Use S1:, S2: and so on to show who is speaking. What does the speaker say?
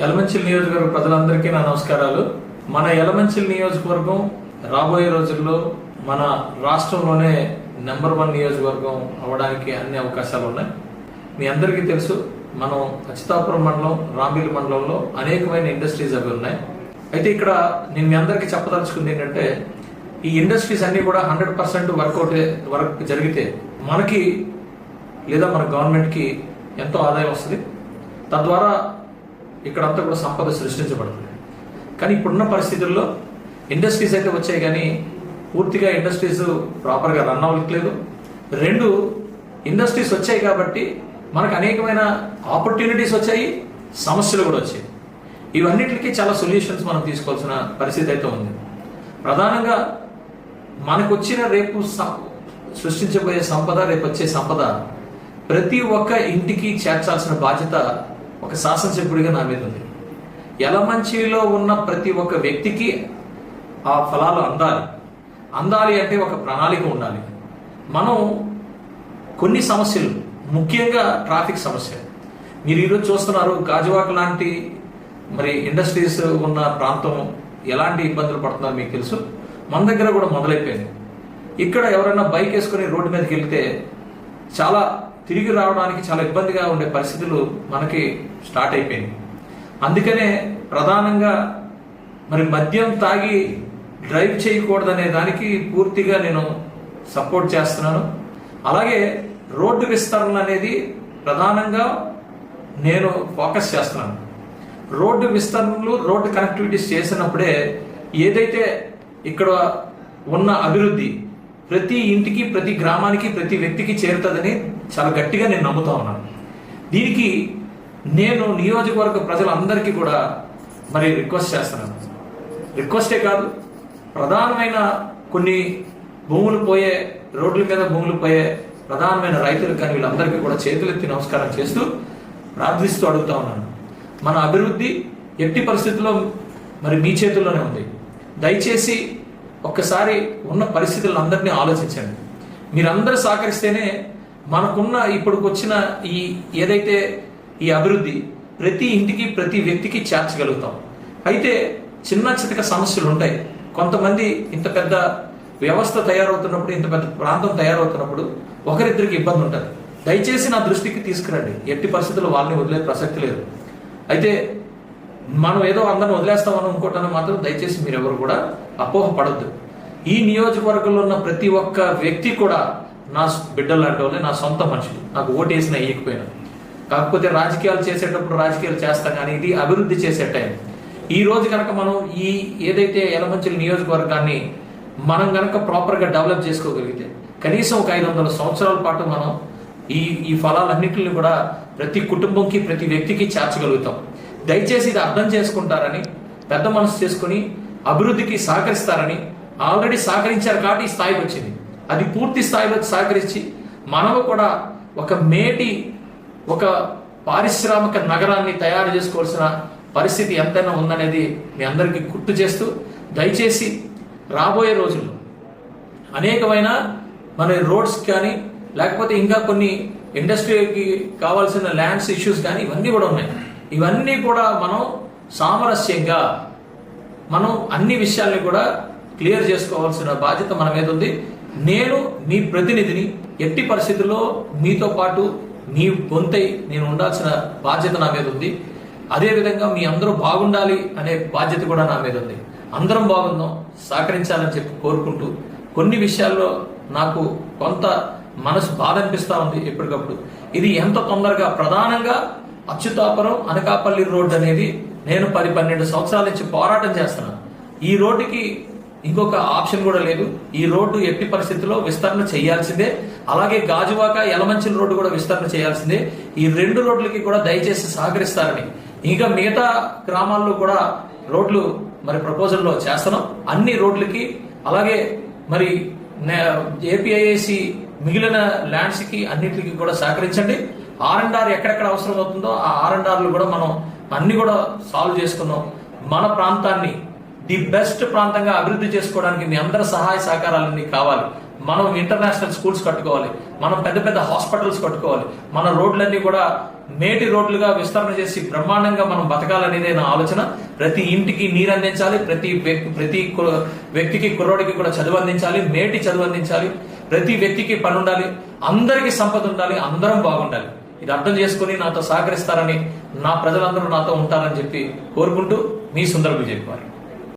S1: యలమంచిల్ నియోజకవర్గ ప్రజలందరికీ నా నమస్కారాలు. మన యలమంచిల్ నియోజకవర్గం రాబోయే రోజుల్లో మన రాష్ట్రంలోనే నెంబర్ వన్ నియోజకవర్గం అవడానికి అన్ని అవకాశాలు ఉన్నాయి. మీ అందరికీ తెలుసు మనం అచితాపురం మండలం రాంబీల్ మండలంలో అనేకమైన ఇండస్ట్రీస్ అవి ఉన్నాయి. అయితే ఇక్కడ నేను మీ అందరికీ చెప్పదలుచుకుంది ఏంటంటే ఈ ఇండస్ట్రీస్ అన్ని కూడా హండ్రెడ్ పర్సెంట్ వర్కౌట్ వర్క్ జరిగితే మనకి లేదా మన గవర్నమెంట్కి ఎంతో ఆదాయం వస్తుంది. తద్వారా ఇక్కడంతా కూడా సంపద సృష్టించబడుతుంది. కానీ ఇప్పుడున్న పరిస్థితుల్లో ఇండస్ట్రీస్ అయితే వచ్చాయి కానీ పూర్తిగా ఇండస్ట్రీస్ ప్రాపర్గా రన్ అవ్వట్లేదు. రెండు ఇండస్ట్రీస్ వచ్చాయి కాబట్టి మనకు అనేకమైన ఆపర్చునిటీస్ వచ్చాయి సమస్యలు కూడా వచ్చాయి. ఇవన్నిటికీ చాలా సొల్యూషన్స్ మనం తీసుకోవాల్సిన పరిస్థితి అయితే ఉంది. ప్రధానంగా మనకు వచ్చిన రేపు సృష్టించబోయే సంపద రేపు వచ్చే సంపద ప్రతి ఒక్క ఇంటికి చేర్చాల్సిన బాధ్యత ఒక శాసనసభ్యుడిగా నా మీద ఉంది. యలమంచిలో ఉన్న ప్రతి ఒక్క వ్యక్తికి ఆ ఫలాలు అందాలి. అందాలి అంటే ఒక ప్రణాళిక ఉండాలి. మనం కొన్ని సమస్యలు ముఖ్యంగా ట్రాఫిక్ సమస్య. మీరు ఈరోజు చూస్తున్నారు గాజువాక లాంటి మరి ఇండస్ట్రీస్ ఉన్న ప్రాంతం ఎలాంటి ఇబ్బందులు పడుతున్నారో మీకు తెలుసు. మన దగ్గర కూడా మొదలైపోయింది. ఇక్కడ ఎవరైనా బైక్ వేసుకుని రోడ్డు మీదకి వెళ్తే చాలా తిరిగి రావడానికి చాలా ఇబ్బందిగా ఉండే పరిస్థితులు మనకి స్టార్ట్ అయిపోయింది అందుకనే ప్రధానంగా మరి మద్యం తాగి డ్రైవ్ చేయకూడదనే దానికి పూర్తిగా నేను సపోర్ట్ చేస్తున్నాను. అలాగే రోడ్డు విస్తరణ అనేది ప్రధానంగా నేను ఫోకస్ చేస్తున్నాను. రోడ్డు విస్తరణలు రోడ్డు కనెక్టివిటీస్ చేసినప్పుడే ఏదైతే ఇక్కడ ఉన్న అభివృద్ధి ప్రతి ఇంటికి ప్రతి గ్రామానికి ప్రతి వ్యక్తికి చేరుతుందని చాలా గట్టిగా నేను నమ్ముతా ఉన్నాను. దీనికి నేను నియోజకవర్గ ప్రజలందరికీ కూడా మరి రిక్వెస్ట్ చేస్తున్నాను. రిక్వెస్టే కాదు ప్రధానమైన కొన్ని భూములు పోయే రోడ్ల మీద భూములు పోయే ప్రధానమైన రైతులు కానీ వీళ్ళందరికీ కూడా చేతులెత్తి నమస్కారం చేస్తూ ప్రార్థిస్తూ అడుగుతా ఉన్నాను. మన అభివృద్ధి ఎట్టి పరిస్థితుల్లో మరి మీ చేతుల్లోనే ఉంది. దయచేసి ఒక్కసారి ఉన్న పరిస్థితులందరినీ ఆలోచించండి. మీరందరూ సహకరిస్తేనే మనకున్న ఇప్పుడు వచ్చిన ఈ ఏదైతే ఈ అభివృద్ధి ప్రతి ఇంటికి ప్రతి వ్యక్తికి చేర్చగలుగుతాం అయితే చిన్న చితక సమస్యలు ఉంటాయి. కొంతమంది ఇంత పెద్ద వ్యవస్థ తయారవుతున్నప్పుడు ఇంత పెద్ద ప్రాంతం తయారవుతున్నప్పుడు ఒకరిద్దరికి ఇబ్బంది ఉంటుంది. దయచేసి నా దృష్టికి తీసుకురండి. ఎట్టి పరిస్థితుల్లో వాళ్ళని వదిలే ప్రసక్తి లేదు. అయితే మనం ఏదో అందరిని వదిలేస్తామని అనుకుంటాను మాత్రం దయచేసి మీరు ఎవరు కూడా అపోహ పడద్దు. ఈ నియోజకవర్గంలో ఉన్న ప్రతి ఒక్క వ్యక్తి కూడా నా బిడ్డలు లాంటి వాళ్ళే నా సొంత మనుషులు. నాకు ఓటేసిన వేయకపోయినా కాకపోతే రాజకీయాలు చేసేటప్పుడు రాజకీయాలు చేస్తాం కానీ ఇది అభివృద్ధి చేసే టైం. ఈ రోజు కనుక మనం ఈ ఏదైతే ఎలమంచిల నియోజకవర్గాన్ని మనం కనుక ప్రాపర్గా డెవలప్ చేసుకోగలిగితే కనీసం ఒక ఐదు వందల సంవత్సరాల పాటు మనం ఈ ఈ ఫలాలన్నింటిని కూడా ప్రతి కుటుంబంకి ప్రతి వ్యక్తికి చేర్చగలుగుతాం. దయచేసి ఇది అర్థం చేసుకుంటారని పెద్ద మనసు చేసుకుని అభివృద్ధికి సహకరిస్తారని ఆల్రెడీ సహకరించారు కాబట్టి ఈ స్థాయికి వచ్చింది. అది పూర్తి స్థాయిలో సహకరించి మనము కూడా ఒక మేటి ఒక పారిశ్రామిక నగరాన్ని తయారు చేసుకోవాల్సిన పరిస్థితి ఎంతైనా ఉందనేది మీ అందరికీ గుర్తు చేస్తూ దయచేసి రాబోయే రోజుల్లో అనేకమైన మన రోడ్స్ కానీ లేకపోతే ఇంకా కొన్ని ఇండస్ట్రీకి కావాల్సిన ల్యాండ్స్ ఇష్యూస్ కానీ ఇవన్నీ కూడా ఉన్నాయి. ఇవన్నీ కూడా మనం సామరస్యంగా మనం అన్ని విషయాల్ని కూడా క్లియర్ చేసుకోవాల్సిన బాధ్యత మన మీద ఉంది. నేను మీ ప్రతినిధిని ఎట్టి పరిస్థితుల్లో మీతో పాటు మీ గొంతై నేను ఉండాల్సిన బాధ్యత నా మీద ఉంది. అదేవిధంగా మీ అందరూ బాగుండాలి అనే బాధ్యత కూడా నా మీద ఉంది. అందరం బాగుందాం సహకరించాలని చెప్పి కోరుకుంటూ కొన్ని విషయాల్లో నాకు కొంత మనసు బాధ అనిపిస్తూ ఉంది ఎప్పటికప్పుడు. ఇది ఎంత తొందరగా ప్రధానంగా అచ్యుతాపురం అనకాపల్లి రోడ్ అనేది నేను పది పన్నెండు సంవత్సరాల నుంచి పోరాటం చేస్తున్నాను. ఈ రోడ్డుకి ఇంకొక ఆప్షన్ కూడా లేదు. ఈ రోడ్డు ఎట్టి పరిస్థితుల్లో విస్తరణ చేయాల్సిందే. అలాగే గాజువాక ఎలమంచిల రోడ్డు కూడా విస్తరణ చేయాల్సిందే. ఈ రెండు రోడ్లకి కూడా దయచేసి సహకరిస్తారని. ఇంకా మిగతా గ్రామాల్లో కూడా రోడ్లు మరి ప్రపోజల్లో చేస్తున్నాం. అన్ని రోడ్లకి అలాగే మరి ఏపీఐఏసి మిగిలిన ల్యాండ్స్కి అన్నిటికీ కూడా సహకరించండి. ఆర్ అండ్ ఆర్ ఎక్కడెక్కడ అవసరం అవుతుందో ఆ ఆర్ అండ్ ఆర్లు కూడా మనం అన్ని కూడా సాల్వ్ చేసుకున్నాం మన ప్రాంతాన్ని ది బెస్ట్ ప్రాంతంగా అభివృద్ధి చేసుకోవడానికి మీ అందరి సహాయ సహకారాలన్నీ కావాలి. మనం ఇంటర్నేషనల్ స్కూల్స్ కట్టుకోవాలి. మనం పెద్ద పెద్ద హాస్పిటల్స్ కట్టుకోవాలి. మన రోడ్లన్నీ కూడా మేటి రోడ్లుగా విస్తరణ చేసి బ్రహ్మాండంగా మనం బతకాలనేదే నా ఆలోచన. ప్రతి ఇంటికి నీరు అందించాలి ప్రతి వ్యక్తి ప్రతి కు- వ్యక్తికి కుర్రోడికి కూడా చదువు అందించాలి మేటి చదువు అందించాలి ప్రతి వ్యక్తికి పని ఉండాలి అందరికీ సంపద ఉండాలి అందరం బాగుండాలి. ఇది అర్థం చేసుకుని నాతో సహకరిస్తారని నా ప్రజలందరూ నాతో ఉంటారని చెప్పి కోరుకుంటూ మీ సుందర విజయ్ కుమార్.